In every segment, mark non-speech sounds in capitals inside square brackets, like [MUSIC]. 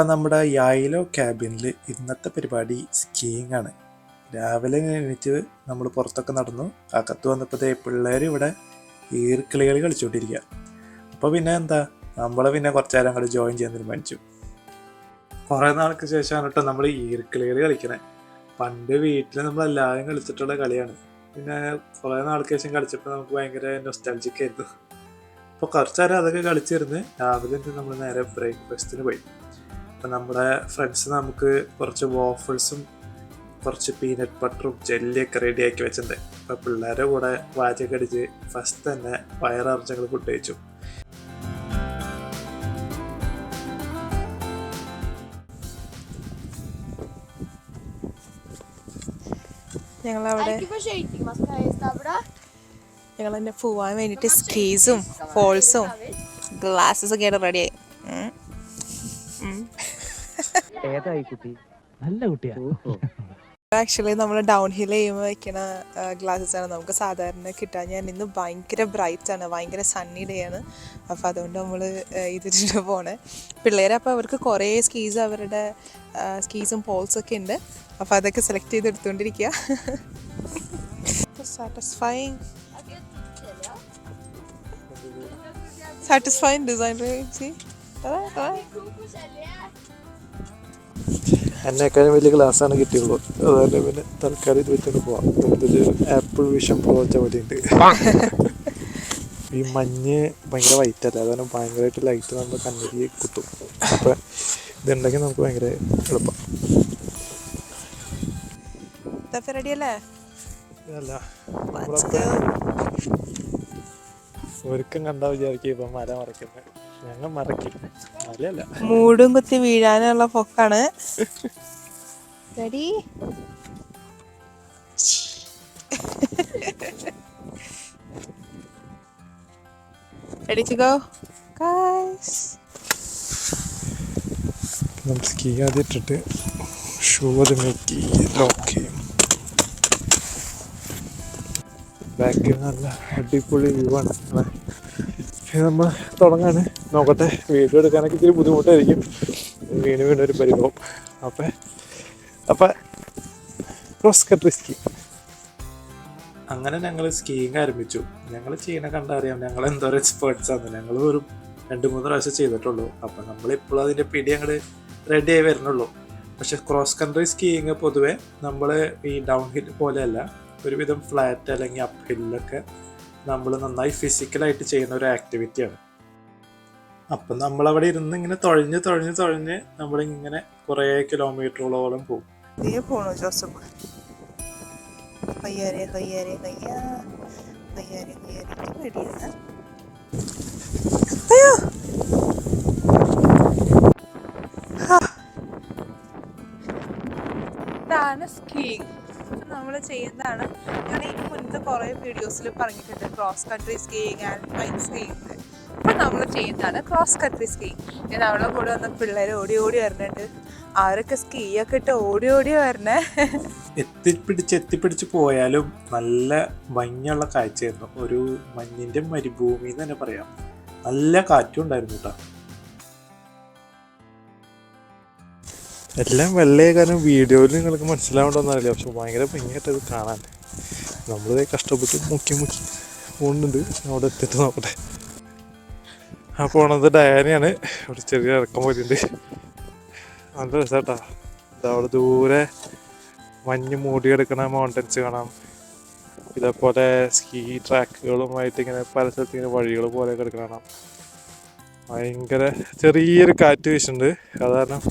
അപ്പം നമ്മുടെ യായിലോ ക്യാബിനിൽ ഇന്നത്തെ പരിപാടി സ്കീയിങ് ആണ്. രാവിലെ എണീറ്റ് നമ്മൾ പുറത്തൊക്കെ നടന്നു. അകത്ത് വന്നപ്പോഴത്തെ പിള്ളേർ ഇവിടെ ഈർക്കിളികൾ കളിച്ചുകൊണ്ടിരിക്കുക അപ്പോൾ പിന്നെ എന്താ നമ്മൾ പിന്നെ കുറച്ച് നേരം അങ്ങോട്ട് ജോയിൻ ചെയ്യാൻ തീരുമാനിച്ചു. കുറേ നാൾക്ക് ശേഷമാണ് കേട്ടോ നമ്മൾ ഈർക്കിളികൾ കളിക്കണേ. പണ്ട് വീട്ടിൽ നമ്മൾ എല്ലാവരും കളിച്ചിട്ടുള്ള കളിയാണ്. പിന്നെ കുറേ നാൾക്ക് ശേഷം കളിച്ചപ്പോൾ നമുക്ക് ഭയങ്കര നൊസ്റ്റാൾജിക് ആയിരുന്നു. അപ്പോൾ കുറച്ച് നേരം അതൊക്കെ കളിച്ചിരുന്ന് രാവിലെ നമ്മൾ നേരെ ബ്രേക്ക്ഫാസ്റ്റിന് പോയി. അപ്പം നമ്മുടെ ഫ്രണ്ട്സ് നമുക്ക് കുറച്ച് വോഫിൾസും കുറച്ച് പീനട്ട് ബട്ടറും ജെല്ലിയൊക്കെ റെഡിയാക്കി വെച്ചിട്ടുണ്ട്. അപ്പം പിള്ളേരുടെ കൂടെ വാചകടിച്ച് ഫസ്റ്റ് തന്നെ വയററിഞ്ഞങ്ങൾ ഫുഡ് കഴിച്ചു. ഞങ്ങളവിടെ. ഞങ്ങൾ തന്നെ പോവാൻ വേണ്ടിയിട്ട് സ്കീസും ഫോൾസും ഗ്ലാസ്സസ് ഒക്കെ ആയിട്ട് റെഡിയായി ഏതായി കുട്ടി? നല്ല കുട്ടിയാ. ആക്ച്വലി നമ്മൾ ഡൗൺ ഹിൽ ചെയ്യുമ്പോൾ വെക്കണ ഗ്ലാസ്സസ് ആണ് നമുക്ക് സാധാരണ കിട്ടാൻ ഞാൻ ഇന്ന് ഭയങ്കര ബ്രൈറ്റ് ആണ് ഭയങ്കര സണ്ണി ഡേ ആണ്. അപ്പോൾ അതുകൊണ്ട് നമ്മൾ ഇതിട്ട് പോണേ. പിള്ളേരെ അപ്പോൾ അവർക്ക് കുറേ സ്കീസ് അവരുടെ സ്കീസും പോൾസും ഒക്കെ ഉണ്ട്. അപ്പോൾ അതൊക്കെ സെലക്ട് ചെയ്ത് എടുത്തുകൊണ്ടിരിക്കുക സാറ്റിസ്ഫൈങ് സാറ്റിസ്ഫൈങ് ഡിസൈൻ സി. എന്നെക്കാളും വലിയ ഗ്ലാസ്സാണ് കിട്ടിയുള്ളൂ. അതുകൊണ്ട് പിന്നെ തൽക്കാലം ഇത് വെച്ചുകൊണ്ട് പോവാം. ആപ്പിൾ വിഷൻ പ്രോ വെച്ച പോലെ ഉണ്ട് [LAUGHS] ഈ മഞ്ഞ് ഭയങ്കര വൈറ്റ് അല്ല? അതുകൊണ്ട് ഭയങ്കരമായിട്ട് ലൈറ്റ് നമ്മുടെ കണ്ണിൽ കുത്തും. അപ്പം ഇതുണ്ടെങ്കിൽ നമുക്ക് ഭയങ്കര എളുപ്പം. അല്ലേ. ഒരുക്കം കണ്ടാ വിചാരിക്കും ഇപ്പം മല മറക്കുന്നത് ഞങ്ങൾ മറക്കി. മലയല്ല. മൂടും കുത്തി വീഴാനുള്ള പൊക്കാണ്. Ready? Ready to go guys നമ്മൾ സ്കീ ആദ്യം ഇട്ടിട്ട് ഷൂ അത് നോക്കി ലോക്ക് ചെയ്യും ബാക്കിൽ നല്ല അടിപൊളി വ്യൂ ആണ്. നമ്മൾ തുടങ്ങാണ്. നോക്കട്ടെ വീഡിയോ എടുക്കാനൊക്കെ ഇത്തിരി ബുദ്ധിമുട്ടായിരിക്കും. വീണ് വീണ് ഒരു പരിഭവം. അപ്പം അപ്പം ക്രോസ് കൺട്രി സ്കീ. അങ്ങനെ ഞങ്ങൾ സ്കീയിങ് ആരംഭിച്ചു. ഞങ്ങൾ ചെയ്യണ കണ്ടറിയാം ഞങ്ങൾ എന്തോരം എക്സ്പേർട്സ് ആണ്. ഞങ്ങൾ ഒരു രണ്ട് മൂന്ന് പ്രാവശ്യം ചെയ്തിട്ടുള്ളൂ. അപ്പം നമ്മളിപ്പോഴും അതിന്റെ പിടി അങ്ങോട്ട് റെഡി ആയി വരുന്നുള്ളൂ. പക്ഷെ ക്രോസ് കൺട്രി സ്കീയിങ് പൊതുവേ നമ്മൾ ഈ ഡൗൺ ഹിൽ പോലെയല്ല ഒരുവിധം ഫ്ലാറ്റ് അല്ലെങ്കിൽ അപ്പ് ഹില്ലൊക്കെ നമ്മൾ നന്നായി ഫിസിക്കലായിട്ട് ചെയ്യുന്ന ഒരു ആക്ടിവിറ്റിയാണ് അപ്പം നമ്മളവിടെ ഇരുന്ന് ഇങ്ങനെ തുഴഞ്ഞ് തുഴഞ്ഞ് തുഴഞ്ഞ് നമ്മളിങ്ങനെ കുറേ കിലോമീറ്ററുകളോളം പോകും നീ പോണോ ജോസഫ്? റെഡിയാണ് അയ്യോ! ഇതാണ് സ്കീയിങ് നമ്മൾ ചെയ്യുന്നതാണ്. ഞാൻ ഈ മുൻപ് കുറേ വീഡിയോസിൽ പറഞ്ഞിട്ടുണ്ട് cross country skiing alpine skiing അപ്പം നമ്മൾ ചെയ്യുന്നതാണ് ക്രോസ് കൺട്രി സ്കീ ഞാൻ അവളെ കൂടെ വന്ന പിള്ളേർ ഓടി ഓടി വരുന്നുണ്ട് അവരൊക്കെ സ്കീ ഒക്കെ ഇട്ട് ഓടി ഓടി വരണേ. എത്തിപ്പിടിച്ച് എത്തിപ്പിടിച്ച് പോയാലും നല്ല ഭംഗിയുള്ള കാഴ്ചയായിരുന്നു. ഒരു മഞ്ഞിന്റെ മരുഭൂമി എന്ന് തന്നെ പറയാം. നല്ല കാറ്റും ഉണ്ടായിരുന്നു കേട്ടോ. എല്ലാം വെള്ളയെ കാരണം വീഡിയോയിൽ നിങ്ങൾക്ക് മനസ്സിലാവണ്ടോന്നറിയില്ല പക്ഷെ ഭയങ്കര ഭംഗിയായിട്ട് അത് കാണാൻ. നമ്മളിത് കഷ്ടപ്പെട്ട് മുക്കി മുക്കി പോകുന്നുണ്ട് അവിടെ എത്തിയിട്ട് നോക്കട്ടെ. ആ പോണത് ഡയാനയാണ്. ഇവിടെ ചെറിയ ഇറക്കം പോയിട്ടുണ്ട്. നല്ല രസാട്ടാ. അവിടെ ദൂരെ മഞ്ഞ് മൂടിയെടുക്കണ മൗണ്ടൻസ് കാണാം. ഇതേപോലെ സ്കീ ട്രാക്കുകളുമായിട്ട് ഇങ്ങനെ പല സ്ഥലത്ത് ഇങ്ങനെ വഴികൾ പോലെ കിടക്കണ കാണാം. ഭയങ്കര ചെറിയൊരു കാറ്റ് വീശുന്നുണ്ട്. അത് കാരണം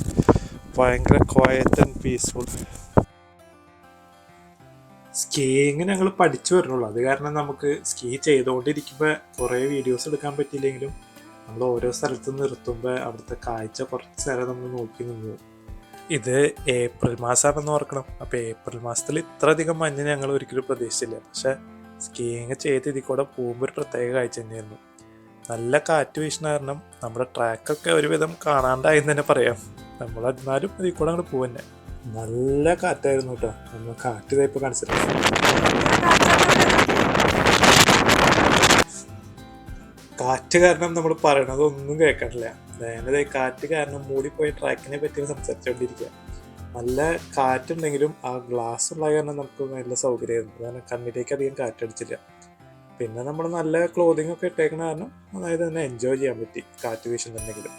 ഭയങ്കര ക്വയറ്റ് ആൻഡ് പീസ്ഫുൾ സ്കീയിങ് ഞങ്ങൾ പഠിച്ചു വരുന്നുള്ളൂ. അത് കാരണം നമുക്ക് സ്കീ ചെയ്തുകൊണ്ടിരിക്കുമ്പോൾ കുറേ വീഡിയോസ് എടുക്കാൻ പറ്റിയില്ലെങ്കിലും നമ്മൾ ഓരോ സ്ഥലത്ത് നിർത്തുമ്പോൾ അവിടുത്തെ കാഴ്ച കുറച്ച് നേരം നമ്മൾ നോക്കി നിന്നു. ഇത് ഏപ്രിൽ മാസമാണെന്ന് ഓർക്കണം. അപ്പോൾ ഏപ്രിൽ മാസത്തിൽ ഇത്ര അധികം മഞ്ഞ് ഞങ്ങൾ ഒരിക്കലും പ്രതീക്ഷിച്ചില്ല. പക്ഷേ സ്കീയിങ് ചെയ്ത് ഇതിൽ കൂടെ പോകുമ്പോൾ ഒരു പ്രത്യേക കാഴ്ച തന്നെയായിരുന്നു. നല്ല കാറ്റ് വീശുന്ന കാരണം നമ്മുടെ ട്രാക്കൊക്കെ ഒരുവിധം കാണാണ്ടായി തന്നെ പറയാം. നമ്മൾ എന്നാലും ഇതിൽ കൂടെ അങ്ങോട്ട് പോകുന്നേ നല്ല കാറ്റായിരുന്നു കേട്ടോ. നമ്മൾ കാറ്റ് ഇതായിപ്പോൾ കാണിച്ചിട്ടുണ്ട് കാറ്റ് കാരണം നമ്മൾ പറയണത് ഒന്നും കേൾക്കണില്ല ഞാനത് കാറ്റ് കാരണം മൂടിപ്പോയ ട്രാക്കിനെ പറ്റി സംസാരിച്ചുകൊണ്ടിരിക്കുക നല്ല കാറ്റുണ്ടെങ്കിലും ആ ഗ്ലാസ് ഉള്ള കാരണം നമുക്ക് നല്ല സൗകര്യമായിരുന്നു കാരണം കണ്ണിലേക്ക് അധികം കാറ്റടിച്ചില്ല പിന്നെ നമ്മൾ നല്ല ക്ലോതിങ് ഒക്കെ ഇട്ടേക്കണ കാരണം അതായത് തന്നെ എൻജോയ് ചെയ്യാൻ പറ്റി കാറ്റ് വീശുന്നുണ്ടെങ്കിലും.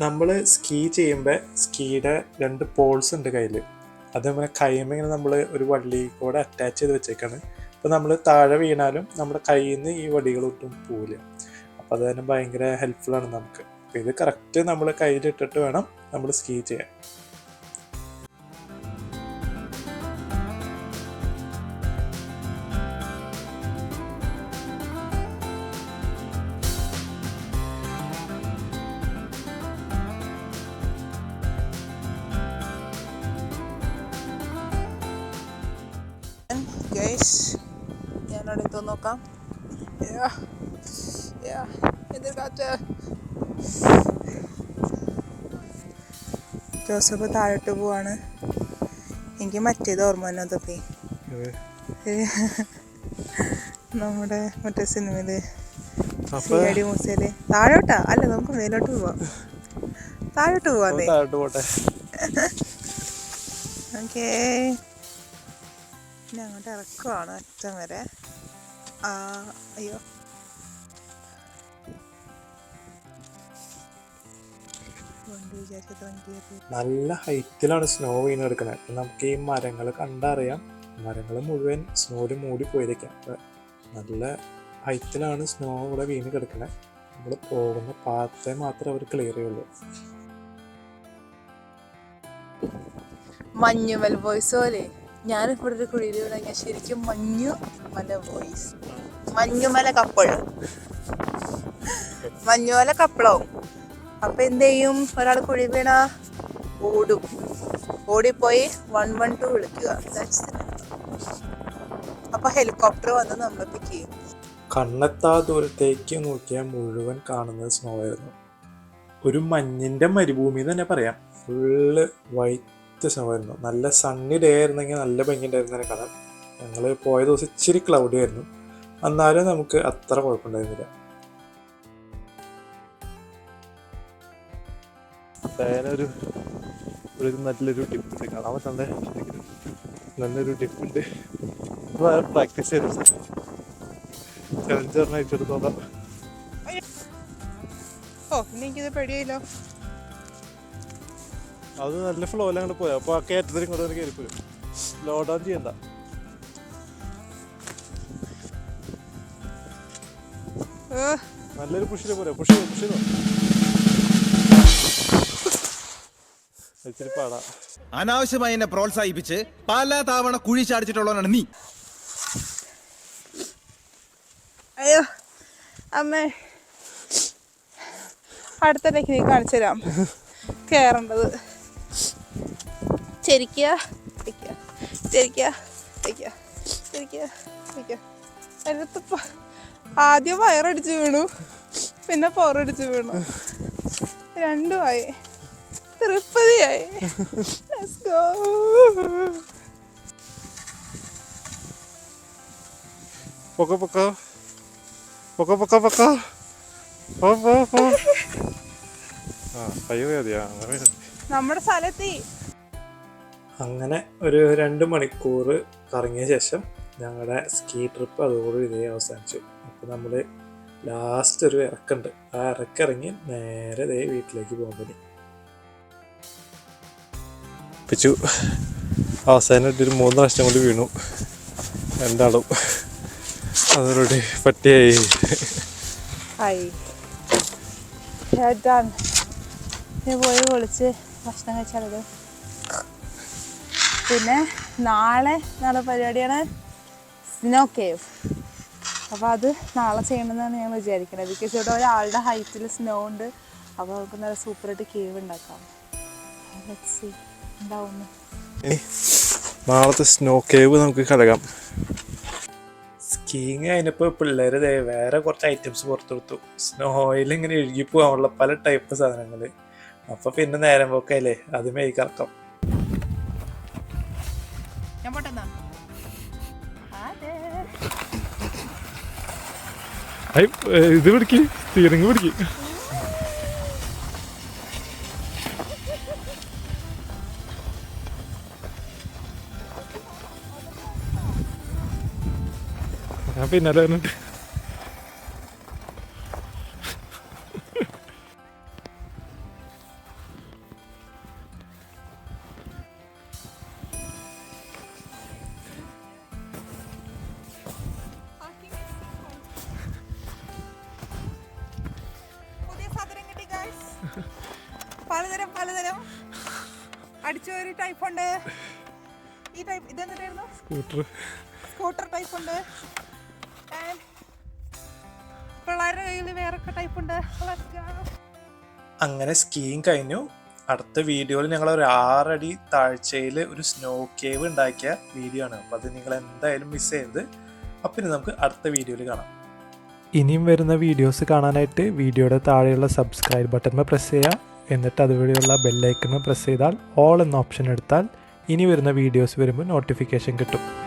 നമ്മൾ സ്കീ ചെയ്യുമ്പോൾ സ്കീയുടെ രണ്ട് പോൾസ് ഉണ്ട് കയ്യിൽ അതേപോലെ നമ്മുടെ കൈമ ഇങ്ങനെ നമ്മൾ ഒരു വള്ളി കൂടെ അറ്റാച്ച് ചെയ്ത് വെച്ചേക്കാണ്. അപ്പോൾ നമ്മൾ താഴെ വീണാലും നമ്മുടെ കയ്യിൽ നിന്ന് ഈ വടികളൊട്ടും പോവില്ല. അപ്പോൾ അത് തന്നെ ഭയങ്കര ഹെൽപ്ഫുൾ ആണ് നമുക്ക്. അപ്പോൾ ഇത് കറക്റ്റ് നമ്മൾ കയ്യിലിട്ടിട്ട് വേണം നമ്മൾ സ്കീ ചെയ്യാൻ. നോക്കാം. എന്ത് കാറ്റ്. ജോസഫ് താഴോട്ട് പോവാണ്. എനിക്ക് മറ്റേത് ഓർമ്മ വന്നതൊക്കെ [LAUGHS] നമ്മുടെ മറ്റേ സിനിമയിൽ സിയാടി മൂസയിൽ താഴോട്ടാ? അല്ല നമുക്ക് മേലോട്ട് പോവാം. താഴോട്ട് പോവാതെ താഴോട്ട് പോട്ടെ. [LAUGHS] ഓക്കേ പിന്നെ അങ്ങോട്ട് ഇറക്കുവാണ് അറ്റം വരെ. ആ അയ്യോ. വിചാരിച്ചത് നല്ല ഹൈറ്റിലാണ് സ്നോ വീണ് കിടക്കുന്നത് അപ്പം നമുക്ക് ഈ മരങ്ങൾ കണ്ടറിയാം. മരങ്ങൾ മുഴുവൻ സ്നോയിൽ മൂടി പോയിരിക്കാം. നല്ല ഹൈറ്റിലാണ് സ്നോ ഇവിടെ വീണ് കിടക്കുന്നത് നമ്മൾ പോകുന്ന പാത്തെ മാത്രമേ അവർ ക്ലിയർ ചെയ്യുള്ളൂ. മഞ്ഞുമൽ വോയിസ് പോലെ. ഞാനിപ്പോൾ ഒരു കുഴിയിൽ തുടങ്ങിയ ശരിക്കും മഞ്ഞു മല വോയിസ് മഞ്ഞുമല കപ്പളും. മഞ്ഞുമല കപ്പളവും. അപ്പൊ എന്ത് ചെയ്യും? ഒരാൾ കുഴി വീണ ഓടും. ഓടിപ്പോയി വൺ വൺ ടു വിളിക്കുക. That's അപ്പൊ ഹെലികോപ്റ്റർ വന്ന് നമ്മളെ പിക്ക് ചെയ്യും. കണ്ണെത്താ ദൂരത്തേക്ക് നോക്കിയാൽ മുഴുവൻ കാണുന്നത് സ്നോ ആയിരുന്നു. ഒരു മഞ്ഞിന്റെ മരുഭൂമി എന്ന് തന്നെ പറയാം. ഫുള്ള് വൈറ്റ് സ്നോ ആയിരുന്നു നല്ല സണ്ണി ഡേ ആയിരുന്നെങ്കിൽ നല്ല ഭംഗിയുണ്ടായിരുന്നു ഉണ്ടായിരുന്നതിനെ കാണാൻ ഞങ്ങൾ പോയ ദിവസം ഇച്ചിരി ക്ലൗഡി ആയിരുന്നു. എന്നാലും നമുക്ക് അത്ര കുഴപ്പമുണ്ടായിരുന്നില്ല. ഒരു ഒരു നല്ലൊരു ടിപ്പ് കാണാൻ പറ്റേ നല്ലൊരു ടിപ്പുണ്ട് പ്രാക്ടീസ് ചെയ്തു. ചലഞ്ചറിനെ അയച്ചെടുത്തോളാം ഓ ഇനി എനിക്കിത് പേടിയായില്ലോ അത് നല്ല ഫ്ലോയിൽ അങ്ങോട്ട് പോയാൽ അപ്പോൾ ആ കയറ്റത്തിൽ ഇങ്ങോട്ട് കയറി പോയി ലോ ഡൗൺ ചെയ്യണ്ട. നല്ലൊരു പുഷിന് പോരെ പുഷ് പുഷി ഇച്ചിരി പാടാ. അനാവശ്യമായി എന്നെ പ്രോത്സാഹിപ്പിച്ച് പല തവണ കുഴി ചാടിച്ചിട്ടുള്ളവനാണ് നീ. അയ്യോ. അമ്മേ. അടുത്ത ടെക്നിക്ക് കാണിച്ചു തരാം കയറേണ്ടത് ചെരിക്കുക വയ്ക്കുക ചെരിക്കുക വയ്ക്കുക ചെരിക്കുക വയ്ക്കുക അതിനകത്ത് ആദ്യം വയറടിച്ച് വീണു. പിന്നെ പുറടിച്ച് വീണു. രണ്ടുമായി തൃപ്പതിയായി. പൊക്ക പൊക്ക. പൊക്ക പൊക്ക പൊക്ക. പോ പോ ആ പയ്യ മതിയാ അങ്ങനെ നമ്മുടെ സ്ഥലത്തി. അങ്ങനെ ഒരു രണ്ട് മണിക്കൂർ കറങ്ങിയ ശേഷം ഞങ്ങളുടെ സ്കീ ട്രിപ്പ് അതോടുകൂടി ഇതേ അവസാനിച്ചു. അപ്പോൾ നമ്മൾ ലാസ്റ്റ് ഒരു ഇറക്കുണ്ട്. ആ ഇറക്കിറങ്ങി നേരെ ദേ വീട്ടിലേക്ക് പോകാൻ പിച്ചു അവസാനമായിട്ട് ഒരു മൂന്ന് പ്രാവശ്യം കൊണ്ട് വീണു. രണ്ടാളും അതോടുകൂടി പട്ടിയായി. ഡാൻ ഞാൻ പോയി വിളിച്ച് ഭക്ഷണം കഴിച്ചാലത് പിന്നെ നാളെ നാളെ പരിപാടിയാണ് സ്നോ കേവ് അപ്പോൾ അത് നാളെ ചെയ്യണമെന്നാണ് ഞാൻ വിചാരിക്കുന്നത് ബിക്കോസ് ഇവിടെ ഒരാളുടെ ഹൈറ്റിൽ സ്നോ ഉണ്ട്. അപ്പോൾ നമുക്ക് നല്ല സൂപ്പറായിട്ട് കേവ് ഉണ്ടാക്കാം. ഉണ്ടാവുന്നു നാളത്തെ സ്നോ കേവ് നമുക്ക് കടകാം സ്കീങ് കഴിഞ്ഞപ്പോൾ പിള്ളേർ ദേ വേറെ കുറച്ച് ഐറ്റംസ് പുറത്തെടുത്തു സ്നോയിൽ ഇങ്ങനെ എഴുകി പോകാനുള്ള പല ടൈപ്പ് സാധനങ്ങൾ അപ്പൊ പിന്നെ നേരം പോക്കല്ലേ. അത് കറക്കം. ഞാൻ പോട്ടെന്നാ ഇത് പിടിക്ക്. സ്റ്റിയറിംഗ് പിടിക്ക്. ഞാൻ പിന്നാലെ വരുന്നുണ്ട് അടിച്ചു ഒരു ടൈപ്പ് ഉണ്ട് ഈ ടൈപ്പ് ഇതെന്തായിരുന്നു സ്കൂട്ടർ. സ്കൂട്ടർ ടൈപ്പ് ഉണ്ട് പിള്ളേരുടെ കയ്യിൽ വേറൊക്കെ ടൈപ്പ് ഉണ്ട്. അങ്ങനെ സ്കീയിങ് കഴിഞ്ഞു. അടുത്ത വീഡിയോയിൽ ഞങ്ങൾ ഒരു ആറടി താഴ്ചയിൽ ഒരു സ്നോ കേവ് ഉണ്ടാക്കിയ വീഡിയോ ആണ്. അപ്പോൾ അത് നിങ്ങൾ എന്തായാലും മിസ് ചെയ്യരുത്. അപ്പം ഇനി നമുക്ക് അടുത്ത വീഡിയോയിൽ കാണാം. ഇനിയും വരുന്ന വീഡിയോസ് കാണാനായിട്ട് വീഡിയോയുടെ താഴെയുള്ള സബ്സ്ക്രൈബ് ബട്ടൺ പ്രസ് ചെയ്യുക. എന്നിട്ട് അതുവഴിയുള്ള ബെല്ലൈക്കണ് പ്രസ് ചെയ്താൽ ഓൾ എന്ന ഓപ്ഷൻ എടുത്താൽ ഇനി വരുന്ന വീഡിയോസ് വരുമ്പോൾ നോട്ടിഫിക്കേഷൻ കിട്ടും.